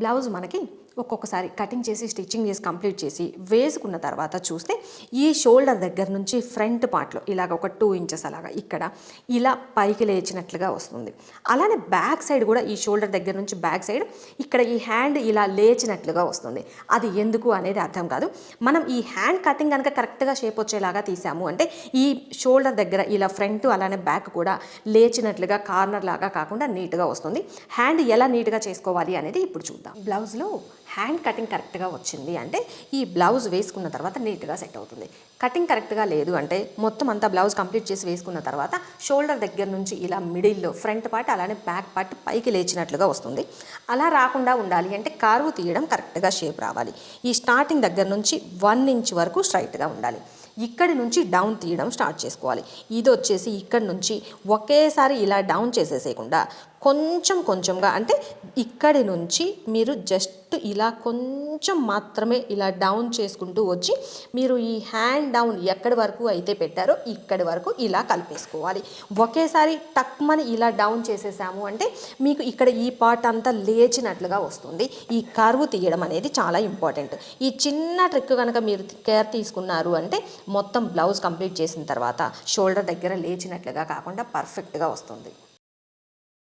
Blouse మనకి ఒక్కొక్కసారి cutting చేసి స్టిచ్చింగ్ చేసి కంప్లీట్ చేసి వేసుకున్న తర్వాత చూస్తే ఈ షోల్డర్ దగ్గర నుంచి ఫ్రంట్ పార్ట్లో ఇలాగ ఒక టూ ఇంచెస్ అలాగా ఇక్కడ ఇలా పైకి లేచినట్లుగా వస్తుంది. అలానే బ్యాక్ సైడ్ కూడా ఈ షోల్డర్ దగ్గర నుంచి బ్యాక్ సైడ్ ఇక్కడ ఈ హ్యాండ్ ఇలా లేచినట్లుగా వస్తుంది. అది ఎందుకు అనేది అర్థం కాదు. మనం ఈ హ్యాండ్ కటింగ్ కనుక కరెక్ట్గా షేప్ వచ్చేలాగా తీసాము అంటే ఈ షోల్డర్ దగ్గర ఇలా ఫ్రంట్ అలానే బ్యాక్ కూడా లేచినట్లుగా కార్నర్ లాగా కాకుండా నీట్గా వస్తుంది. హ్యాండ్ ఎలా నీట్గా చేసుకోవాలి అనేది ఇప్పుడు చూద్దాం. బ్లౌజ్లో హ్యాండ్ కటింగ్ కరెక్ట్గా వచ్చింది అంటే ఈ బ్లౌజ్ వేసుకున్న తర్వాత నీట్గా సెట్ అవుతుంది. కటింగ్ కరెక్ట్గా లేదు అంటే మొత్తం అంతా బ్లౌజ్ కంప్లీట్ చేసి వేసుకున్న తర్వాత షోల్డర్ దగ్గర నుంచి ఇలా మిడిల్లో ఫ్రంట్ పార్ట్ అలానే బ్యాక్ పార్ట్ పైకి లేచినట్లుగా వస్తుంది. అలా రాకుండా ఉండాలి అంటే కారువు తీయడం కరెక్ట్గా షేప్ రావాలి. ఈ స్టార్టింగ్ దగ్గర నుంచి వన్ ఇంచ్ వరకు స్ట్రైట్గా ఉండాలి. ఇక్కడి నుంచి డౌన్ తీయడం స్టార్ట్ చేసుకోవాలి. ఇది వచ్చేసి ఇక్కడి నుంచి ఒకేసారి ఇలా డౌన్ చేసేసేయకుండా కొంచెం కొంచెంగా అంటే ఇక్కడి నుంచి మీరు జస్ట్ ఇలా కొంచెం మాత్రమే ఇలా డౌన్ చేసుకుంటూ వచ్చి మీరు ఈ హ్యాండ్ డౌన్ ఎక్కడి వరకు అయితే పెట్టారో ఇక్కడి వరకు ఇలా కలిపేసుకోవాలి. ఒకేసారి టక్మని ఇలా డౌన్ చేసేసాము అంటే మీకు ఇక్కడ ఈ పార్ట్ అంతా లేచినట్లుగా వస్తుంది. ఈ కరువు తీయడం అనేది చాలా ఇంపార్టెంట్. ఈ చిన్న ట్రిక్ కనుక మీరు కేర్ తీసుకున్నారు అంటే మొత్తం బ్లౌజ్ కంప్లీట్ చేసిన తర్వాత షోల్డర్ దగ్గర లేచినట్లుగా కాకుండా పర్ఫెక్ట్గా వస్తుంది.